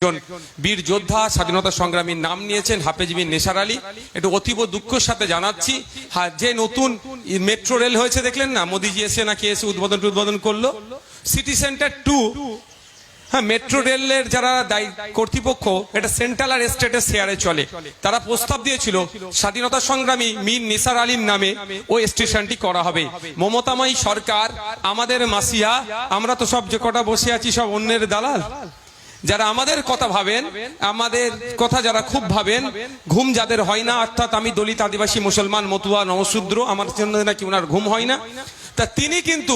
একজন বীর যোদ্ধা, স্বাধীনতা সংগ্রামীর নাম নিয়েছেন হাফেজ বিন নেসার আলী। একটু অতীব দুঃখের সাথে জানাচ্ছি যে নতুন মেট্রো রেল হয়েছে, দেখলেন না? মোদিজি এসে নাকি এসে উদ্বোধন উদ্বোধন করল। সিটি সেন্টার টু হ্যাঁ মেট্রো রেলের যারা দায়ী কর্তৃপক্ষ, এটা সেন্ট্রাল আর স্টেটের শেয়ারে চলে। তারা প্রস্তাব দিয়েছিল, স্বাধীনতা সংগ্রামী মীর নিসার আলীর নামে ওই স্টেশনটি করা হবে। মমতাময়ী সরকার, আমাদের মাসিয়া, আমরা তো সব যে কটা বসে আছি, সব অন্যের দালাল। যারা আমাদের কথা ভাবেন, আমাদের কথা যারা খুব ভাবেন, ঘুম যাদের হয় না, অর্থাৎ আমি দলিত আদিবাসী মুসলমান মতুয়া নমশূদ্র আমার জন্য নাকি ওনার ঘুম হয় না। তা তিনি কিন্তু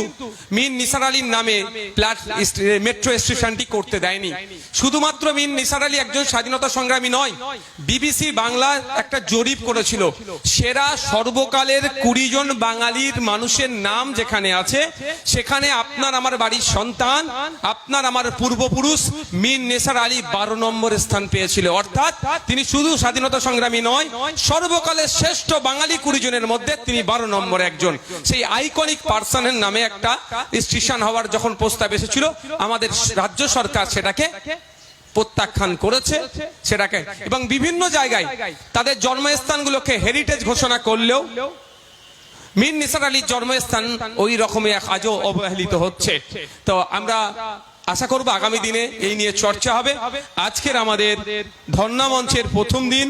মীর নিসার আলীর নামে প্ল্যাট মেট্রো স্টেশনটি করতে দেয়নি। শুধুমাত্র মীর নিসার আলী একজন স্বাধীনতা সংগ্রামী নয়, বিবিসি বাংলা একটা জরিপ করেছিল। সেরা সর্বকালের কুড়ি জন বাঙালির মানুষের নাম যেখানে আছে, সেখানে আপনার আমার বাড়ির সন্তান, আপনার আমার পূর্বপুরুষ মিন নেসার আলী বারো নম্বর স্থান পেয়েছিল। অর্থাৎ তিনি শুধু স্বাধীনতা সংগ্রামী নয়, সর্বকালের শ্রেষ্ঠ বাঙালি কুড়ি জনের মধ্যে তিনি বারো নম্বর একজন। সেই আইকনিক পার্সনের নামে একটা স্টেশন হওয়ার যখন প্রস্তাব এসেছিল, আমাদের রাজ্য সরকার সেটাকে প্রত্যাখ্যান করেছে, সেটাকে। এবং বিভিন্ন জায়গায় তাদের জন্মস্থানগুলোকে হেরিটেজ ঘোষণা করলেও মীর নিসার আলীর জন্মস্থান ওই রকমই আজও অবহেলিত হচ্ছে। তো আমরা আশা করব আগামী দিনে এই নিয়ে চর্চা হবে। আজকের আমাদের ধর্ণা মঞ্চের প্রথম দিন।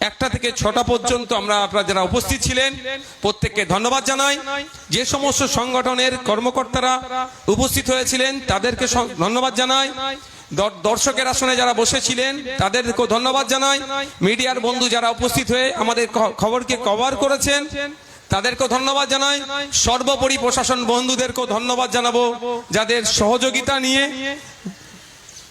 একটা থেকে ছটা পর্যন্ত আমরা আপনারা যারা উপস্থিত ছিলেন, প্রত্যেককে ধন্যবাদ জানাই। যে সমস্ত সংগঠনের কর্মকর্তারা উপস্থিত হয়েছিলেন, তাদেরকে ধন্যবাদ জানাই। দর- দর্শকের আসনে যারা বসেছিলেন, তাদেরকেও ধন্যবাদ জানাই। মিডিয়ার বন্ধু যারা উপস্থিত হয়ে আমাদের খবরকে কভার করেছেন, তাদেরকেও ধন্যবাদ জানাই। সর্বোপরি প্রশাসন বন্ধুদেরকেও ধন্যবাদ জানাব, যাদের সহযোগিতা নিয়ে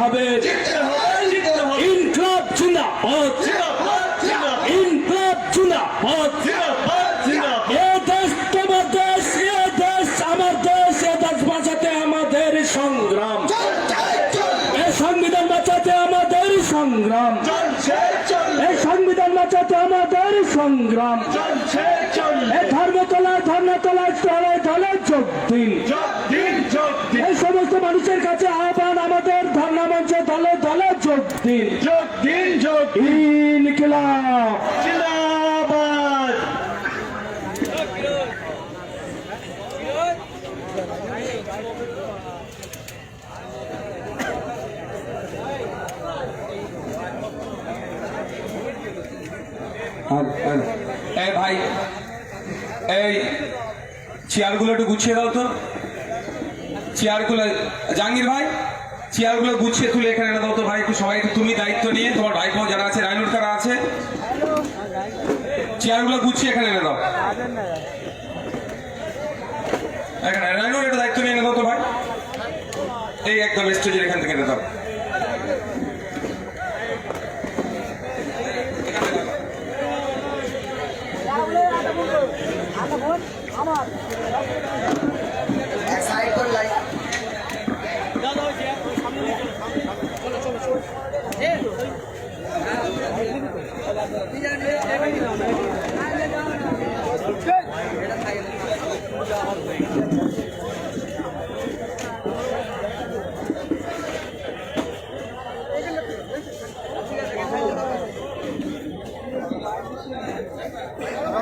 হবে। ইনকলাব জিন্দাবাদ। ইনকলাব জিন্দাবাদ। এ দেশ তোমার দেশ এ দেশ আমার দেশ এ দেশ বাঁচাতে আমাদের সংগ্রাম। এ সংবিধান বাঁচাতে আমাদের সংগ্রাম। এই সংবিধান বাঁচাতে আমাদের সংগ্রাম। এই ধর্মতলায় ধর্মতলায় তলায় তলায় যোগ দিন। এই সমস্ত মানুষের কাছে আহ্বান দলে দলে যোগ দিন। যোগ দিন যোগ ইনকিলাব। জিন্দাবাদ। এই ভাই এই চেয়ারগুলো একটু গুছিয়ে দাও তো। চেয়ারগুলো জাহাঙ্গীর ভাই। চেয়ারগুলো গুছিয়ে তুলে এখানে এনে দাও তো ভাই, একটু সবাই তুমি দায়িত্ব নিয়ে, তোমার ভাইপো যারা আছে রাইনুর তারা আছে? চেয়ারগুলো গুছিয়ে এখানে এনে দাও। এখানে রাইনুর একটু দায়িত্ব নিয়ে এনে দাও তো ভাই। এই একদম স্টেজের এখান থেকে এনে দাও। এক